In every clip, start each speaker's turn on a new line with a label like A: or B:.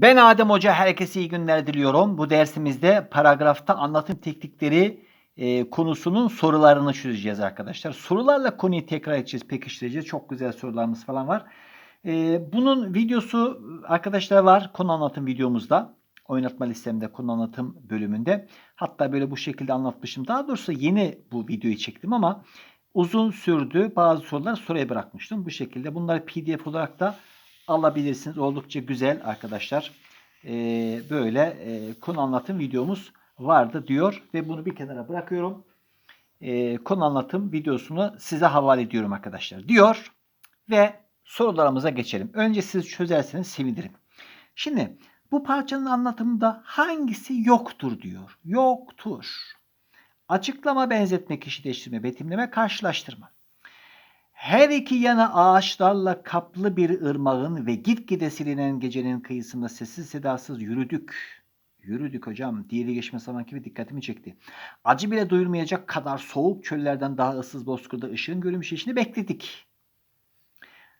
A: Ben Adem Hoca, herkese iyi günler diliyorum. Bu dersimizde paragrafta anlatım teknikleri e, konusunun sorularını çözeceğiz arkadaşlar. Sorularla konuyu tekrar edeceğiz, pekiştireceğiz. Çok güzel sorularımız falan var. E, bunun videosu arkadaşlar var konu anlatım videomuzda. Oynatma listemde konu anlatım bölümünde. Hatta böyle bu şekilde anlatmışım. Daha doğrusu yeni bu videoyu çektim ama uzun sürdü. Bazı sorular soruya bırakmıştım. Bu şekilde bunları pdf olarak da alabilirsiniz. Oldukça güzel arkadaşlar. Ee, böyle e, konu anlatım videomuz vardı diyor ve bunu bir kenara bırakıyorum. Ee, konu anlatım videosunu size havale ediyorum arkadaşlar diyor ve sorularımıza geçelim. Önce siz çözerseniz sevinirim. Şimdi bu parçanın anlatımında hangisi yoktur diyor. Yoktur. Açıklama, benzetme, kişileştirme, betimleme, karşılaştırma. Her iki yana ağaçlarla kaplı bir ırmağın ve gitgide silinen gecenin kıyısında sessiz sedasız yürüdük. Yürüdük hocam. Diğeri geçme zaman gibi dikkatimi çekti. Acı bile duyulmayacak kadar soğuk çöllerden daha ıssız bozkırda ışığın gülümseyişini bekledik.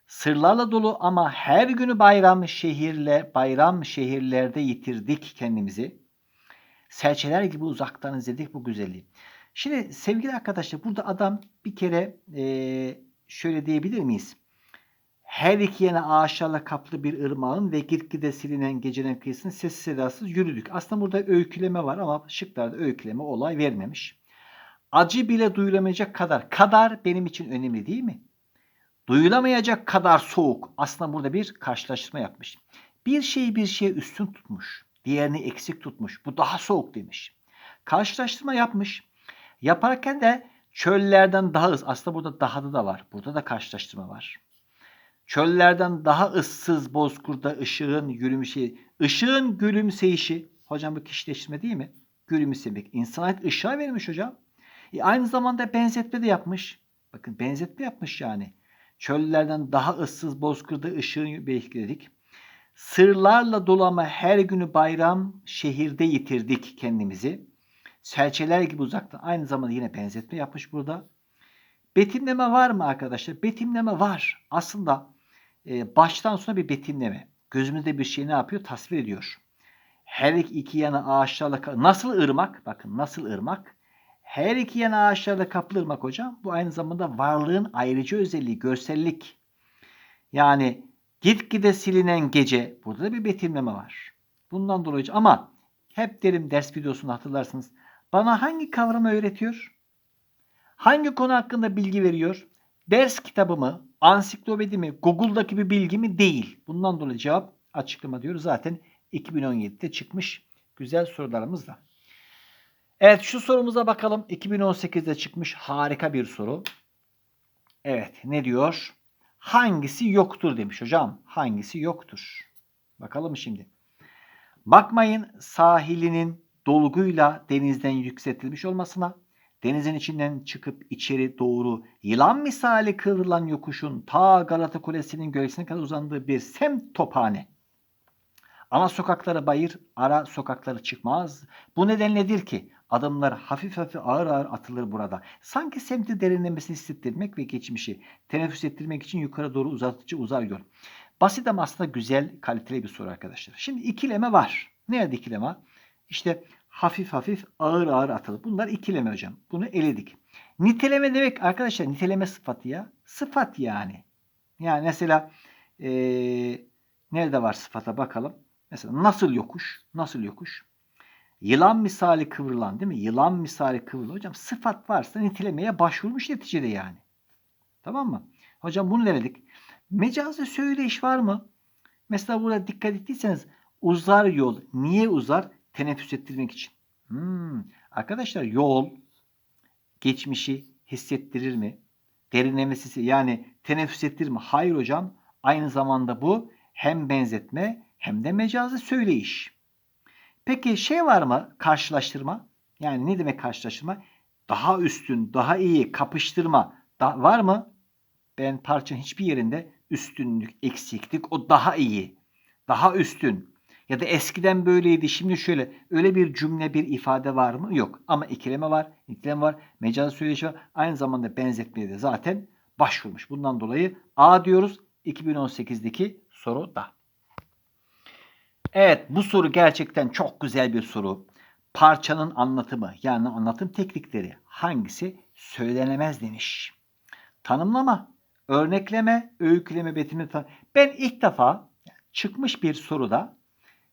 A: Sırlarla dolu ama her günü bayram şehirle bayram şehirlerde yitirdik kendimizi. Serçeler gibi uzaktan izledik bu güzelliği. Şimdi sevgili arkadaşlar burada adam bir kere eee şöyle diyebilir miyiz? Her iki yana ağaçlarla kaplı bir ırmağın ve gitgide silinen gecenin kıyısını sessiz sedasız yürüdük. Aslında burada öyküleme var ama şıklarda öyküleme olay vermemiş. Acı bile duyulamayacak kadar. Kadar benim için önemli değil mi? Duyulamayacak kadar soğuk. Aslında burada bir karşılaştırma yapmış. Bir şeyi bir şeye üstün tutmuş. Diğerini eksik tutmuş. Bu daha soğuk demiş. Karşılaştırma yapmış. Yaparken de çöllerden daha ıs. Aslında burada daha da var. Burada da karşılaştırma var. Çöllerden daha ıssız bozkurda ışığın gülümseyişi. Işığın gülümseyişi. Hocam bu kişileştirme değil mi? Gülümsemek. İnsana ışığa vermiş hocam. E aynı zamanda benzetme de yapmış. Bakın benzetme yapmış yani. Çöllerden daha ıssız bozkırda ışığın bekledik. Sırlarla dolu ama her günü bayram şehirde yitirdik kendimizi. Serçeler gibi uzaktan aynı zamanda yine benzetme yapmış burada. Betimleme var mı arkadaşlar? Betimleme var. Aslında e, baştan sona bir betimleme. Gözümüzde bir şey ne yapıyor? Tasvir ediyor. Her iki yana ağaçlarla nasıl ırmak? Bakın nasıl ırmak? Her iki yana ağaçlarla kaplı ırmak hocam. Bu aynı zamanda varlığın ayrıcı özelliği, görsellik. Yani gitgide silinen gece. Burada da bir betimleme var. Bundan dolayı ama hep derim ders videosunu hatırlarsınız. Bana hangi kavramı öğretiyor? Hangi konu hakkında bilgi veriyor? Ders kitabı mı? Ansiklopedi mi? Google'daki bir bilgi mi? Değil. Bundan dolayı cevap açıklama diyoruz. Zaten 2017'de çıkmış güzel sorularımızla. Evet şu sorumuza bakalım. 2018'de çıkmış harika bir soru. Evet ne diyor? Hangisi yoktur demiş hocam. Hangisi yoktur? Bakalım şimdi. Bakmayın sahilinin dolguyla denizden yükseltilmiş olmasına, denizin içinden çıkıp içeri doğru yılan misali kıvrılan yokuşun ta Galata Kulesi'nin gölgesine kadar uzandığı bir semt tophane. Ana sokakları bayır, ara sokakları çıkmaz. Bu nedenledir ki adımlar hafif hafif ağır ağır atılır burada. Sanki semti derinlemesini hissettirmek ve geçmişi teneffüs ettirmek için yukarı doğru uzatıcı uzar yol. Basit ama aslında güzel, kaliteli bir soru arkadaşlar. Şimdi ikileme var. Nerede ikileme? İşte hafif hafif ağır ağır atılır. Bunlar ikileme hocam. Bunu eledik. Niteleme demek arkadaşlar niteleme sıfatı ya. Sıfat yani. Yani mesela ee, nerede var sıfata bakalım. Mesela nasıl yokuş? Nasıl yokuş? Yılan misali kıvrılan değil mi? Yılan misali kıvrılan. Hocam sıfat varsa nitelemeye başvurmuş neticede yani. Tamam mı? Hocam bunu denedik. Mecazi söyleyiş var mı? Mesela burada dikkat ettiyseniz uzar yol. Niye uzar? Teneffüs ettirmek için. Hmm. Arkadaşlar yol geçmişi hissettirir mi? Derinlemesi yani teneffüs ettirir mi? Hayır hocam. Aynı zamanda bu hem benzetme hem de mecazi söyleyiş. Peki şey var mı? Karşılaştırma. Yani ne demek karşılaştırma? Daha üstün, daha iyi kapıştırma da, var mı? Ben parçanın hiçbir yerinde üstünlük, eksiklik, o daha iyi, daha üstün ya da eskiden böyleydi şimdi şöyle öyle bir cümle bir ifade var mı? Yok. Ama ikileme var, ikileme var, mecazi söyleyiş var. Aynı zamanda benzetmeye de zaten başvurmuş. Bundan dolayı A diyoruz 2018'deki soru da. Evet bu soru gerçekten çok güzel bir soru. Parçanın anlatımı yani anlatım teknikleri hangisi söylenemez demiş. Tanımlama, örnekleme, öyküleme, betimleme. Ben ilk defa çıkmış bir soruda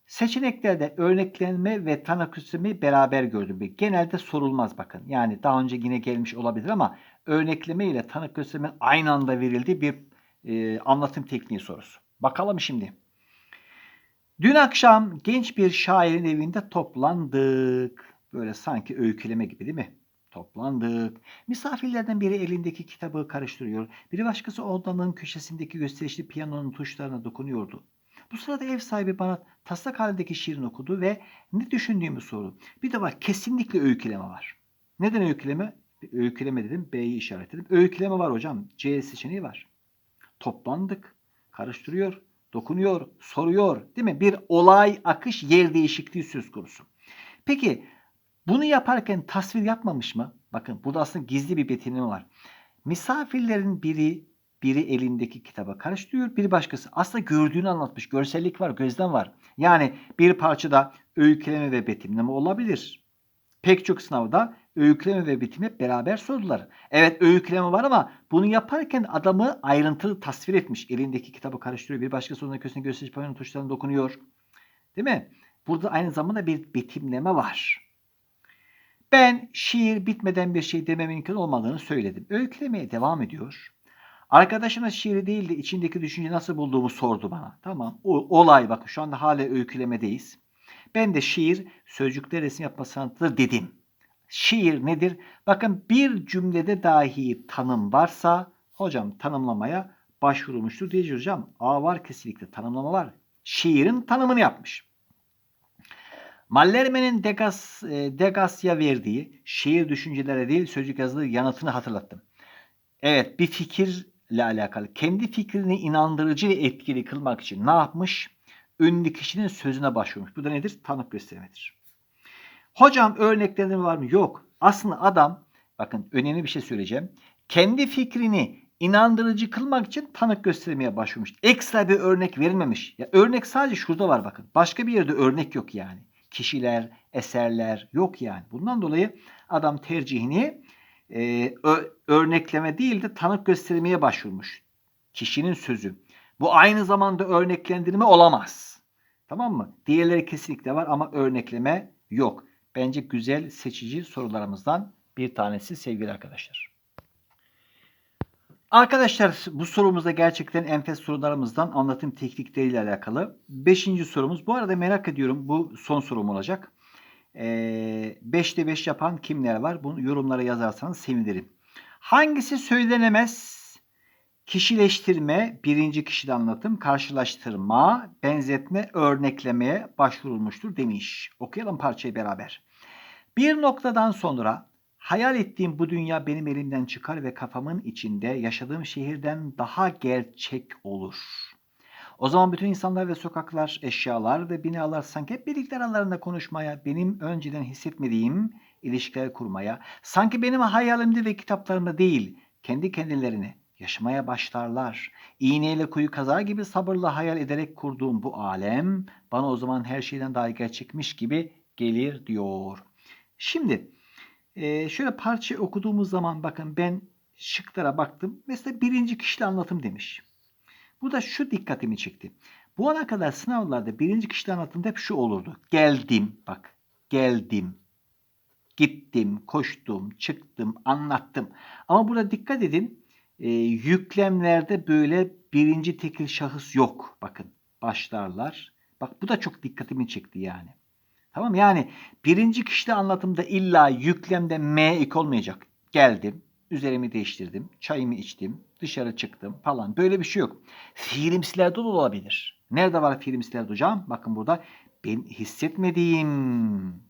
A: seçeneklerde örneklenme ve tanaküsemi beraber gördüm. Genelde sorulmaz bakın. Yani daha önce yine gelmiş olabilir ama örnekleme ile tanık aynı anda verildiği bir e, anlatım tekniği sorusu. Bakalım şimdi. Dün akşam genç bir şairin evinde toplandık. Böyle sanki öyküleme gibi değil mi? Toplandık. Misafirlerden biri elindeki kitabı karıştırıyor. Biri başkası odanın köşesindeki gösterişli piyanonun tuşlarına dokunuyordu. Bu sırada ev sahibi bana taslak halindeki şiirini okudu ve ne düşündüğümü sordu. Bir de var kesinlikle öyküleme var. Neden öyküleme? Öyküleme dedim. B'yi işaretledim. Öyküleme var hocam. C seçeneği var. Toplandık. Karıştırıyor. Dokunuyor. Soruyor. Değil mi? Bir olay, akış, yer değişikliği söz konusu. Peki bunu yaparken tasvir yapmamış mı? Bakın burada aslında gizli bir betimleme var. Misafirlerin biri biri elindeki kitaba karıştırıyor, bir başkası aslında gördüğünü anlatmış. Görsellik var, gözlem var. Yani bir parçada öyküleme ve betimleme olabilir. Pek çok sınavda öyküleme ve betim hep beraber sordular. Evet öyküleme var ama bunu yaparken adamı ayrıntılı tasvir etmiş. Elindeki kitabı karıştırıyor, bir başkası onun köşesine gösteriş paranın tuşlarına dokunuyor. Değil mi? Burada aynı zamanda bir betimleme var. Ben şiir bitmeden bir şey demem mümkün olmadığını söyledim. Öykülemeye devam ediyor. Arkadaşıma şiiri değil de içindeki düşünce nasıl bulduğumu sordu bana. Tamam. O, olay bakın şu anda hala öykülemedeyiz. Ben de şiir sözcükler resim yapma sanatıdır dedim. Şiir nedir? Bakın bir cümlede dahi tanım varsa hocam tanımlamaya başvurulmuştur diyeceğiz hocam. A var kesinlikle tanımlama var. Şiirin tanımını yapmış. Mallarme'nin Degas, e, Degas'ya verdiği şiir düşüncelere değil sözcük yazılı yanıtını hatırlattım. Evet bir fikirle alakalı. Kendi fikrini inandırıcı ve etkili kılmak için ne yapmış? Ünlü kişinin sözüne başvurmuş. Bu da nedir? Tanık göstermedir. Hocam örneklerin var mı? Yok. Aslında adam bakın önemli bir şey söyleyeceğim. Kendi fikrini inandırıcı kılmak için tanık göstermeye başvurmuş. Ekstra bir örnek verilmemiş. Ya örnek sadece şurada var bakın. Başka bir yerde örnek yok yani. Kişiler, eserler yok yani. Bundan dolayı adam tercihini e, örnekleme değil de tanık göstermeye başvurmuş. Kişinin sözü. Bu aynı zamanda örneklendirme olamaz. Tamam mı? Diğerleri kesinlikle var ama örnekleme yok. Bence güzel seçici sorularımızdan bir tanesi sevgili arkadaşlar. Arkadaşlar bu sorumuzda gerçekten enfes sorularımızdan anlatım teknikleriyle alakalı. Beşinci sorumuz. Bu arada merak ediyorum bu son sorum olacak. 5'te ee, 5 yapan kimler var? Bunu yorumlara yazarsanız sevinirim. Hangisi söylenemez? Kişileştirme, birinci kişide anlatım, karşılaştırma, benzetme, örneklemeye başvurulmuştur demiş. Okuyalım parçayı beraber. Bir noktadan sonra hayal ettiğim bu dünya benim elimden çıkar ve kafamın içinde yaşadığım şehirden daha gerçek olur. O zaman bütün insanlar ve sokaklar, eşyalar ve binalar sanki hep birlikte aralarında konuşmaya, benim önceden hissetmediğim ilişkiler kurmaya, sanki benim hayalimde ve kitaplarımda değil, kendi kendilerini yaşamaya başlarlar. İğneyle kuyu kazar gibi sabırla hayal ederek kurduğum bu alem bana o zaman her şeyden daha gerçekmiş gibi gelir diyor. Şimdi şöyle parça okuduğumuz zaman bakın ben şıklara baktım. Mesela birinci kişili anlatım demiş. Bu da şu dikkatimi çekti. Bu ana kadar sınavlarda birinci kişide anlatımda hep şu olurdu. Geldim bak geldim. Gittim, koştum, çıktım, anlattım. Ama burada dikkat edin. E, yüklemlerde böyle birinci tekil şahıs yok. Bakın başlarlar. Bak bu da çok dikkatimi çekti yani. Tamam yani birinci kişide anlatımda illa yüklemde M ek olmayacak. Geldim, üzerimi değiştirdim, çayımı içtim, dışarı çıktım falan. Böyle bir şey yok. Fiilimsilerde de olabilir. Nerede var fiilimsilerde hocam? Bakın burada ben hissetmediğim,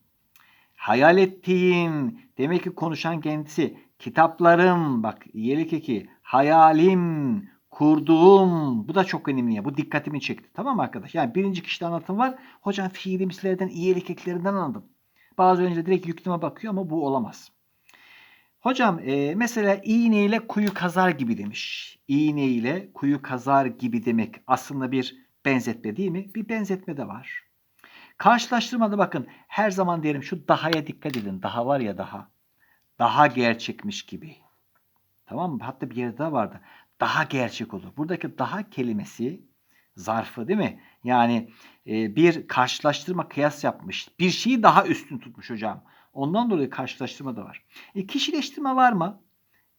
A: hayal ettiğim, demek ki konuşan kendisi, kitaplarım, bak iyilik eki, hayalim, kurduğum, bu da çok önemli. Bu dikkatimi çekti. Tamam mı arkadaş? Yani birinci kişide anlatım var. Hocam fiilimsilerden, iyilik eklerinden anladım. Bazı önce direkt yükleme bakıyor ama bu olamaz. Hocam e, mesela iğne ile kuyu kazar gibi demiş. İğne ile kuyu kazar gibi demek aslında bir benzetme değil mi? Bir benzetme de var. Karşılaştırmada bakın her zaman derim şu dahaya dikkat edin. Daha var ya daha. Daha gerçekmiş gibi. Tamam mı? Hatta bir yerde daha vardı. Daha gerçek olur. Buradaki daha kelimesi zarfı değil mi? Yani e, bir karşılaştırma kıyas yapmış. Bir şeyi daha üstün tutmuş hocam. Ondan dolayı karşılaştırma da var. E, kişileştirme var mı?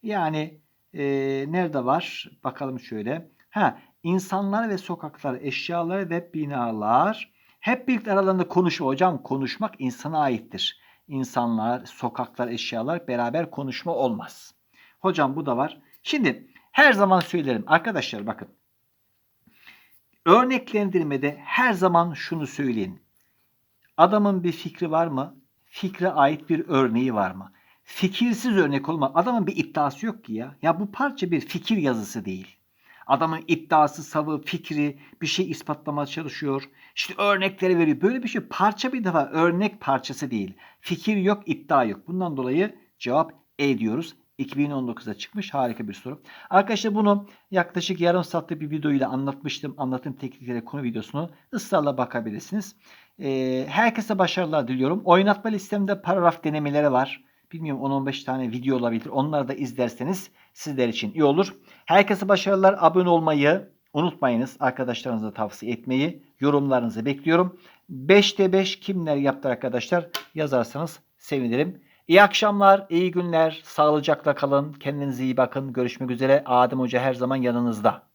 A: Yani e, nerede var? Bakalım şöyle. Ha, insanlar ve sokaklar, eşyalar ve binalar hep birlikte aralarında konuşma. Hocam konuşmak insana aittir. İnsanlar, sokaklar, eşyalar beraber konuşma olmaz. Hocam bu da var. Şimdi her zaman söylerim arkadaşlar bakın. Örneklendirmede her zaman şunu söyleyin. Adamın bir fikri var mı? Fikre ait bir örneği var mı? Fikirsiz örnek olma. Adamın bir iddiası yok ki ya. Ya bu parça bir fikir yazısı değil. Adamın iddiası, savı, fikri bir şey ispatlamaya çalışıyor. İşte örnekleri veriyor. Böyle bir şey parça bir defa örnek parçası değil. Fikir yok, iddia yok. Bundan dolayı cevap E diyoruz. 2019'da çıkmış harika bir soru. Arkadaşlar bunu yaklaşık yarım saatlik bir videoyla anlatmıştım. Anlatım teknikleri konu videosunu ısrarla bakabilirsiniz. Ee, herkese başarılar diliyorum. Oynatma listemde paragraf denemeleri var. Bilmiyorum 10-15 tane video olabilir. Onları da izlerseniz sizler için iyi olur. Herkese başarılar. Abone olmayı unutmayınız. Arkadaşlarınıza tavsiye etmeyi. Yorumlarınızı bekliyorum. 5'te 5 kimler yaptı arkadaşlar yazarsanız sevinirim. İyi akşamlar, iyi günler. Sağlıcakla kalın. Kendinize iyi bakın. Görüşmek üzere. Adem Hoca her zaman yanınızda.